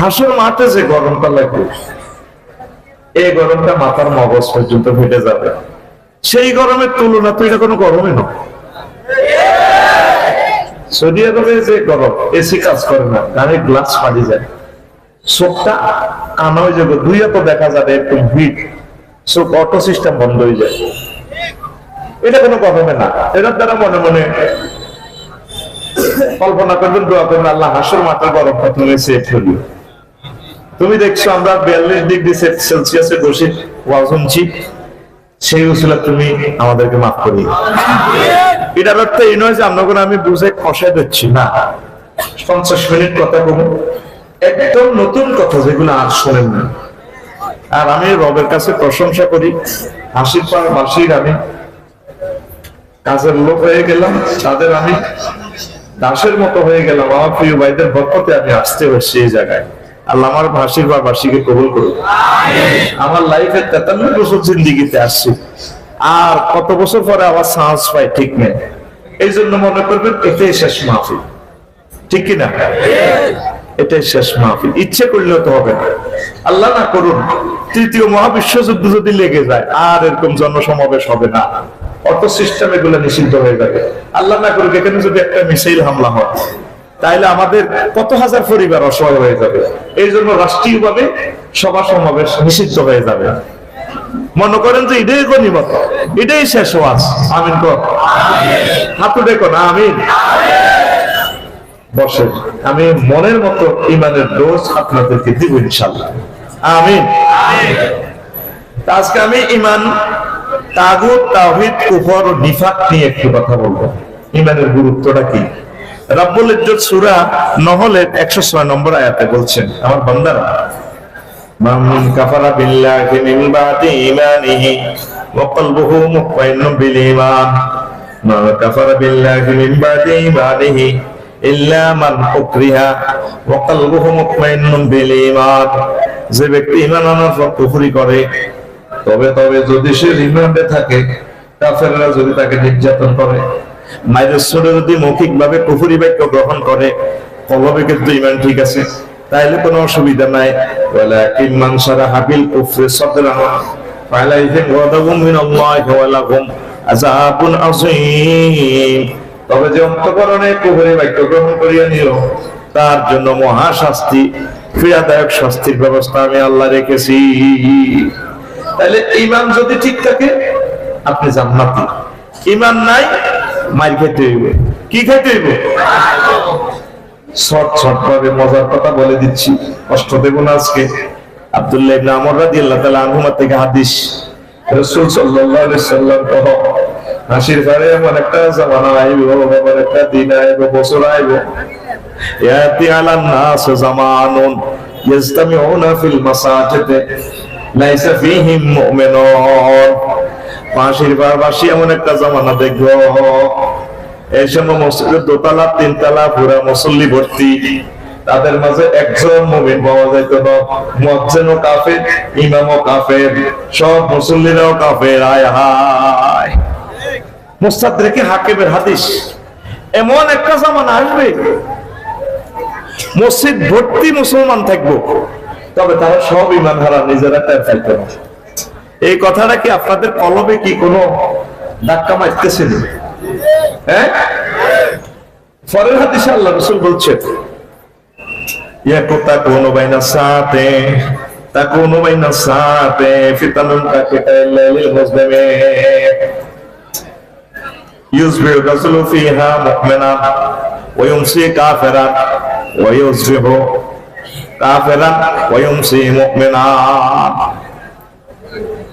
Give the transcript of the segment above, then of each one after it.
হাসুর মাঠে যে গরমটা লাগবে, এই গরমটা মাথার মগজ পর্যন্ত ফেটে যাবে। সেই গরমের তুলনা তো এটা কোনো গরমই নয়। সৌদি আরবে যে গরম, এসি কাজ করে না, গাড়ি গ্লাস ফাটি যায়। চোখটা কানা হয়ে যাবে, দুই তো দেখা যাবে একটু ভিড় চোখ অটো সিস্টেম বন্ধ হয়ে যায়। এটা কোনো গরমে না। এটার দ্বারা মনে মনে কল্পনা করবেন, দোয়া করবেন, আল্লাহ হাসর মাথার গরমটা তুমি সেট করি তুমি দেখছ আমরা বিয়াল্লিশ ডিগ্রি সেলসিয়াসে বসে ওয়াজ শুনছি। সেই উসিলা তুমি আমাদেরকে মাফ করি এটার অর্থ এই নয় যে আমরা আমি বুঝে খসাই দিচ্ছি না। পঞ্চাশ মিনিট কথা কমু একদম নতুন কথা যেগুলো আর শোনেন না। আর আমি রবের কাছে প্রশংসা করি। হাসির পর বাসির আমি। কাজের লোক হয়ে গেলাম, তাদের আমি। দাসের মতো হয়ে গেলাম। আমার প্রিয় ভাইদের বরকতে আমি আসতে হচ্ছে এই জায়গায়। আল্লাহ আমার বা আমার তেতান্ন বছর জিন্দিগিতে আসছি আর কত বছর পরে আবার সাহস পাই, ঠিক নেই। এই জন্য মনে করবেন, এটাই শেষ মাহফিল। ঠিক কিনা? এটাই শেষ মাহফিল। ইচ্ছে করলেও তো হবে না। আল্লাহ না করুন, তৃতীয় মহাবিশ্বযুদ্ধ যদি লেগে যায়, আর এরকম জনসমাবেশ হবে না। অটো সিস্টেম এগুলো নিষিদ্ধ হয়ে যাবে। আল্লাহ না করুক, এখানে যদি একটা মিসাইল হামলা হয় তাইলে আমাদের কত হাজার পরিবার অসহায় হয়ে যাবে? এই জন্য রাষ্ট্রীয়ভাবে সভা সমাবেশ নিষিদ্ধ হয়ে যাবে। মনে করেন যে এটাই গণিমত, এটাই শেষ ওয়াজ। আমিন কর। হাতু দেখো না আমিন। বসে আমি মনের মতো ইমানের ডোজ আপনাদেরকে দিব ইনশাল্লাহ আমিন। আজকে আমি ইমান, তাগুত, তাওহীদ, কুফর, নিফাক নিয়ে একটু কথা বলব। ইমানের গুরুত্বটা কি? রাব্বুল ইজ্জত সূরা নহলের 106 নম্বর আয়াতে বলছেন, আমার বান্দারা যে ব্যক্তি ঈমান আনার পর করে, তবে তবে যদি সে রিমান্ডে থাকে, কাফেররা যদি তাকে নির্যাতন করে সুরে যদি মৌখিক ভাবে কুফুরি বাক্য গ্রহণ করে কলবে কিন্তু ইমান ঠিক আছে। তাইলে কোনো অসুবিধা নাই। ওয়ালাকিন মান সারাহা বিল কুফরি তবে যে অন্তঃকরণে বাক্য গ্রহণ করিয়া নিল, তার জন্য মহা শাস্তি পীড়াদায়ক শাস্তির ব্যবস্থা আমি আল্লাহ রেখেছি। তাহলে ইমান যদি ঠিক থাকে, আপনি জান্নাতি। ইমান নাই মার খেতে হইবে। কি খেতে হইবে? শর্ট শর্ট ভাবে মজার কথা বলে দিচ্ছি। কষ্ট দেব না আজকে। আব্দুল্লাহ ইবনে আমর রাদিয়াল্লাহু তাআলা আনহুমা থেকে হাদিস। রাসূল সাল্লাল্লাহু আলাইহি সাল্লাম কহ হাসির ঘরে এমন একটা জামানা আইব এমন একটা দিন আইব বছর আইব। ইয়াতি আলান নাস জামানুন ইয়াজতামিউনা ফিল মাসাজিদ লাইসা ফিহিম মুমিনুন। পাশের বারবাসী এমন একটা জামানা দেখব। এই সময় মসজিদের দোতলা, তিনতলা, পুরা মুসল্লি ভর্তি। তাদের মাঝে একজন মুমিন পাওয়া যাইতো না। মুয়াজ্জিনও কাফের ইমামও কাফের, সব মুসল্লিরাও কাফের। আয়, হায়। মুস্তাদরিকে হাকিমের হাদিস। এমন একটা জামানা আসবে। মসজিদ ভর্তি মুসলমান থাকব। তবে তারা সব ইমান হারা নিজেরা টের পাইতো না। এই কথাটা কি আপনাদের কলমে কি কোন ধাক্কা মারতেছে হ্যাঁ? পরের আল্লাহ রসুল বলছে ইয়াকুতা কোনো বাইনা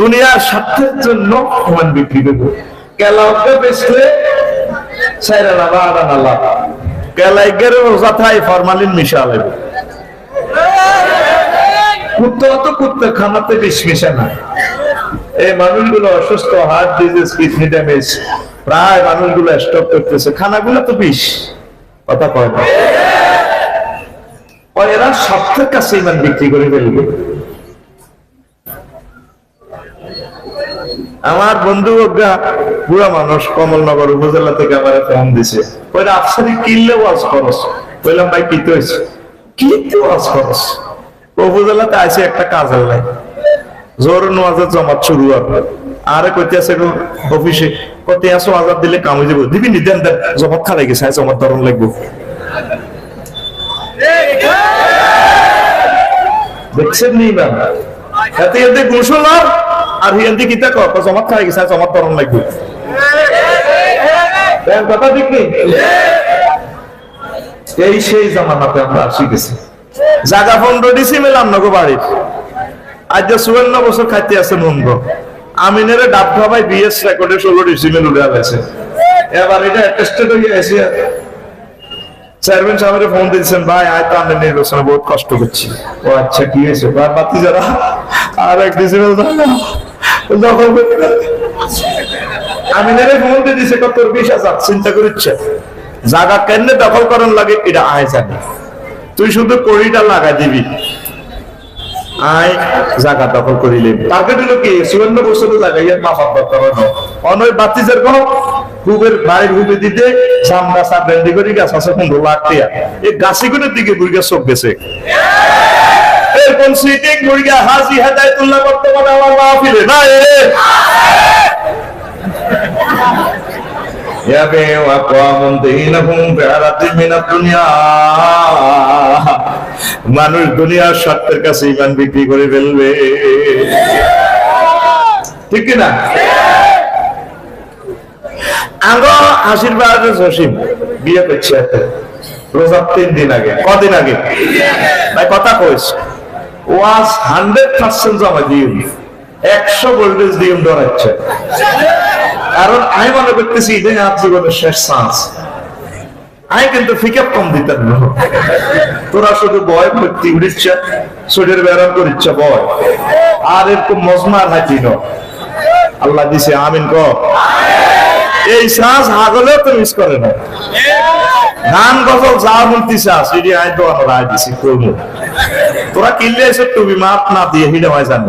দুনিয়ার স্বার্থের জন্য ইমান বিক্রি করবে। না এই মানুষগুলো অসুস্থ প্রায় মানুষগুলো স্টপ করতেছে, খানাগুলো তো বিষ। কথা কয় এরা স্বার্থের কাছে ইমান বিক্রি করে ফেলবে। আমার বন্ধু ওগা বুড়া মানুষ কমলনগর উপজেলা থেকে আমার ফোন দিছে। কইরা আফসারি, কিনলে ওয়াজ খরচ? কইলাম, ভাই কি হয়েছে কি তো ওয়াজ খরচ? উপজেলাতে আছে একটা কাজের নাই জোর নোয়াজের জমাত শুরু হবে আরে কইতে আছে অফিসে কতে আসো আজাদ দিলে কাম যাব। দিবি নি, দেন জমাত খারাই গেছে জমাত ধরন লাগবো। দেখছেন নি না এতে এতে গুণশোলার আর হিয়ান্তি কিতা কর জমাত খারাই গেছে ধরন লাগবে। কথা ঠিক নেই এই সেই জামানাতে আমরা আসি গেছি। জাগা পনেরো ডিসিমেল আমনগো বাড়ির। আজ চুয়ান্ন বছর খাইতে আছে মন্দ আমিনের ডাব খাবাই বিএস রেকর্ডে ষোলো ডিসিমেল উঠে গেছে এবার এটা অ্যাটেস্টেড হয়ে এসে চেয়ারম্যান সাহেবের ফোন দিয়েছেন, ভাই, আয় তো নির্বাচনে বহুত কষ্ট করছি। ও আচ্ছা কি হয়েছে? আর বাতি যারা আর এক করে আমিনের ফোন দিয়ে দিছে, কত বিশ হাজার, চিন্তা করছে জায়গা কেন দখল করার লাগে, এটা আয় জানি। তুই শুধু কড়িটা লাগাই দিবি। আয়। জায়গা দখল করিলে। টার্গেট হলো কি? চুয়ান্ন বছরের জায়গা ইয়ার মাফাত হলো অনয় বাতিজের গহ হুবের বাড়ির হুবে দিতে সাম গাছ আর ব্যান্ডি করি গাছ আছে পনেরো লাখ টিয়া। এই গাছিগুলোর দিকে বুড়িগা চোখ গেছে। এরকম সিটিং বুড়িগা হাজি হেদায়তুল্লাহ বর্তমানে আমার মাহফিলে না يبيع أقوام دينهم بعرض من الدنيا মানুষ দুনিয়ার স্বার্থের কাছে ইমান বিক্রি করে ফেলবে ঠিক কিনা আঙ্গ আশীর্বাদ জসিম বিয়ে করছে একটা রোজার তিন দিন আগে কদিন আগে তাই কথা কইস ওয়াজ হান্ড্রেড পার্সেন্ট জমা দিও একশো ভোল্টেজ দিয়ে ডরাচ্ছে কারণ আমি মনে করতেছি এটাই আমার জীবনের শেষ চান্স আমি কিন্তু ফিকাপ কম দিতাম না। তোরা শুধু বয় ভর্তি উড়িচ্ছে শরীর ব্যায়াম করিচ্ছে বয় আর এরকম মজমার হাতি ন আল্লাহ দিছে, আমিন ক এই শ্বাস হাগলেও তো মিস করে না। গান গজল, যা বলতি শ্বাস, এটি আয় তো রায় দিছি তোরা কিনলে এসে টুবি মাপ না দিয়ে হিডে হয় জানি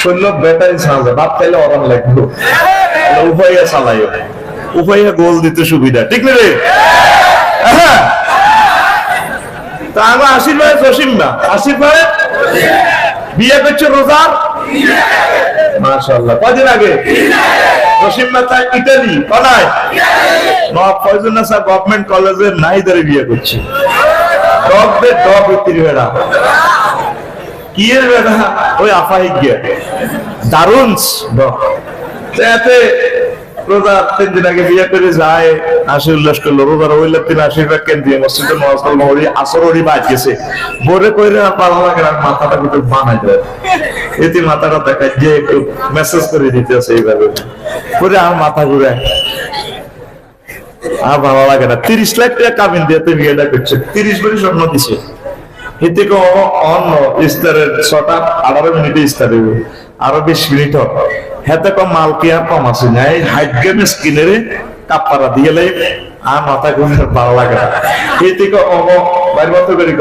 শৈল ব্যাটারি সাজে লাগবে। উপাইয়া চালাইও। গোল দিতে সুবিধা, ঠিক না হ্যাঁ। তা আমার জসিম না। বিয়ে করছে রোজার? মাশাআল্লাহ। কদিন আগে? জসিম মাতা ইটালি। কনায় নবাব ফয়জুল নাসা গভর্নমেন্ট কলেজের নাইদারে বিয়ে করছে। ডগ দে ডগ বেড়া কি এর বেড়া ওই আফাই গিয়া দারুণ এতে রোজা তিন দিন আগে বিয়ে করে যায় আশি উল্লাস করল তিন আশীর্বাদ মসজিদে আসর বাদ গেছে। বোরে কইরে আর লাগে আর মাথাটা কিন্তু বানাই দেয়। এতে মাথাটা দেখা যে একটু মেসেজ করে এইভাবে। আর মাথা ঘুরে। আর ভালো লাগে না। তিরিশ লাখ টাকা কাবিন দিয়ে বিয়েটা করছে। তিরিশ বারি স্বপ্ন দিছে। কো অন্য ইস্তারের ছটা আঠারো মিনিটে ইস্তার হইব আরও বিশ মিনিট হেতে কম মাল কি আর কম আছে না? এই কাপড়া দিয়ে লাই আর মাথা ঘুরে ভালো লাগে না। মতো করি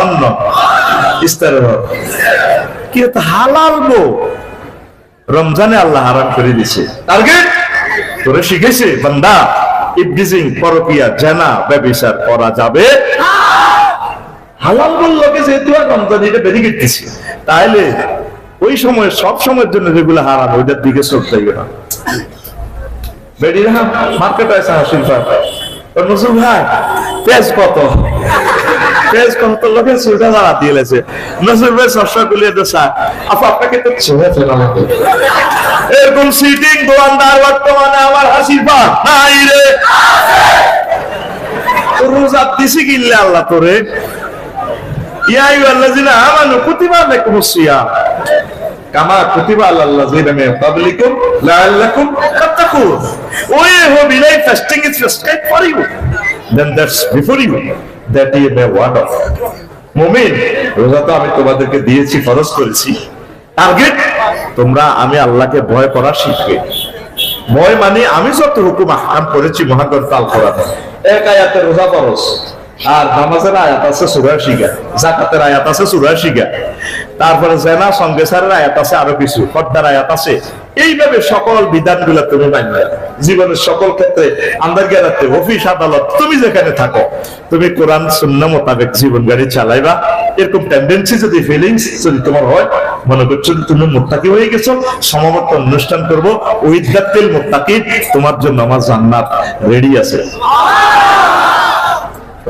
অন্য কি হালাল বো। রমজানে আল্লাহ হারাম করে দিছে। টার্গেট তোরে শিখেছে, বান্দা ইবলিজিং পরকিয়া, জানা, ব্যবিচার করা যাবে হালাল বলল কে যেহেতু রমজান এটা বেরিয়ে গেতেছি তাইলে ওই সময়, সব সময়ের জন্য যেগুলো হারাম, ওইটার দিকে চোখ যাইবে না। এরকম আমার দিছি কিনলে আল্লাহ তোরে। রোজা তো আমি তোমাদেরকে দিয়েছি, ফরজ করেছি। টার্গেট তোমরা আমি আল্লাহকে ভয় করা শিখবে। ভয় মানে আমি যত হুকুম আহকাম করেছি মহাগ্রন্থ আল কোরআন এক আয়াতে রোজা ফরজ। আর নামাজের আয়াত আছে সুরা শিখা জাকাতের আয়াত আছে সুরা শিখা তারপরে জেনা সঙ্গেসারের আয়াত আছে আরও কিছু, পর্দার আয়াত আছে। এইভাবে সকল বিধানগুলো তুমি মানবে। জীবনের সকল ক্ষেত্রে আন্দার গেরাতে অফিস, আদালত, তুমি যেখানে থাকো, তুমি কোরআন শূন্য মোতাবেক জীবন গাড়ি চালাইবা। এরকম টেন্ডেন্সি যদি ফিলিংস যদি তোমার হয়, মনে করছ তুমি মোত্তাকি হয়ে গেছো সমাবর্ত অনুষ্ঠান করব উইদাতিল মোত্তাকি, তোমার জন্য আমার জান্নাত রেডি আছে।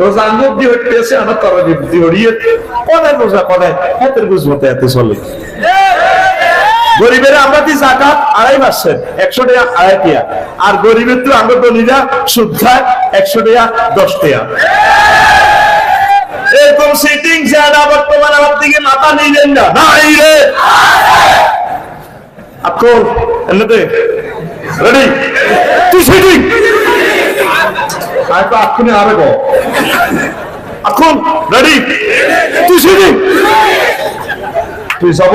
রোজা আঙ্গুর দিয়ে হইতেছে, আমার তর দিয়ে কদায় রোজা কদায় হাতের বুঝ মতো এত চলে। গরিবের আমরা দিই জাকাত, আড়াই পার্সেন্ট একশো টাকা, আড়াই টাকা আর গরিবের তো আঙ্গুর দনিরা সুদ খায় একশো টাকা, দশ টাকা এরকম সিটিং চেয়ার বর্তমান আমার দিকে মাথা নিলেন না। নাই রে। আপকো এমনিতে রেডি তুই সিটিং আর তো আপনি আরে গো এখন রেডি তুই সিটিং তুই সব